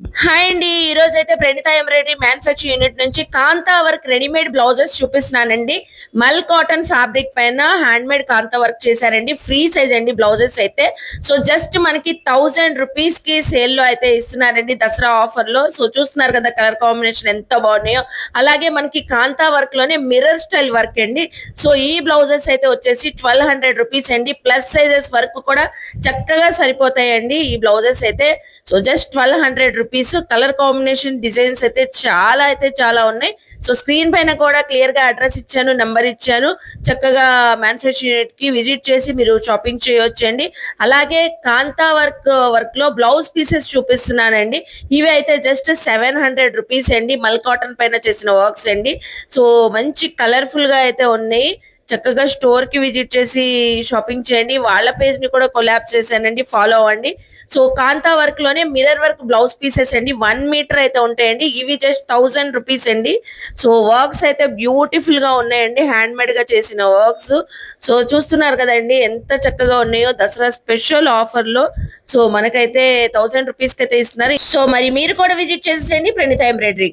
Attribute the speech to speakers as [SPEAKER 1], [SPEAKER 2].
[SPEAKER 1] Hi అండి. ఈ రోజు అయితే ప్రణిత ఎంబ్రాయిడరీ మ్యానుఫ్యాక్చర్ యూనిట్ నుంచి కాంతా వర్క్ రెడీమేడ్ బ్లౌజెస్ చూపిస్తున్నానండి. మల్ కాటన్ ఫ్యాబ్రిక్ పైన హ్యాండ్ మేడ్ కాంతా వర్క్ చేశారండి. ఫ్రీ సైజ్ అండి బ్లౌజెస్ అయితే. సో జస్ట్ మనకి థౌజండ్ రూపీస్కి సేల్లో అయితే ఇస్తున్నారండి దసరా ఆఫర్లో సో చూస్తున్నారు కదా కలర్ కాంబినేషన్ ఎంత బాగున్నాయో. అలాగే మనకి కాంతా వర్క్లోనే మిర్రర్ స్టైల్ వర్క్ అండి. సో ఈ బ్లౌజెస్ అయితే వచ్చేసి ట్వెల్వ్ హండ్రెడ్ రూపీస్ అండి. ప్లస్ సైజెస్ వర్క్ కూడా చక్కగా సరిపోతాయండి ఈ బ్లౌజెస్ అయితే. So just twelve hundred rupees colour combination designs అయితే చాలా అయితే చాలా ఉన్నాయి. సో స్క్రీన్ పైన కూడా క్లియర్గా అడ్రస్ ఇచ్చాను నంబర్ ఇచ్చాను. చక్కగా మ్యానుఫ్యాక్చరింగ్ యూనిట్కి విజిట్ చేసి మీరు షాపింగ్ చేయొచ్చండి. అలాగే కాంతా వర్క్ వర్క్లో బ్లౌజ్ పీసెస్ చూపిస్తున్నానండి. ఇవి అయితే జస్ట్ సెవెన్ హండ్రెడ్ రూపీస్ అండి. మల్ కాటన్ పైన చేసిన వర్క్స్ అండి. సో మంచి కలర్ఫుల్గా అయితే ఉన్నాయి. చక్కగా స్టోర్కి విజిట్ చేసి షాపింగ్ చేయండి. వాళ్ళ పేజ్ని కూడా కొలాబ్ చేశానండి ఫాలో అవ్వండి. సో కాంతా వర్క్లోనే మిర్రర్ వర్క్ బ్లౌజ్ పీసెస్ అండి. వన్ మీటర్ అయితే ఉంటాయండి. ఇవి జస్ట్ థౌజండ్ రూపీస్ అండి. సో వర్క్స్ అయితే బ్యూటిఫుల్గా ఉన్నాయండి. హ్యాండ్ మేడ్గా చేసిన వర్క్స్ సో చూస్తున్నారు కదండి ఎంత చక్కగా ఉన్నాయో దసరా స్పెషల్ ఆఫర్లో. సో మనకైతే థౌజండ్ రూపీస్కి అయితే ఇస్తున్నారు. సో మరి మీరు కూడా విజిట్ చేసేయండి ప్రణిత ఎంబ్రాయిడరీకి.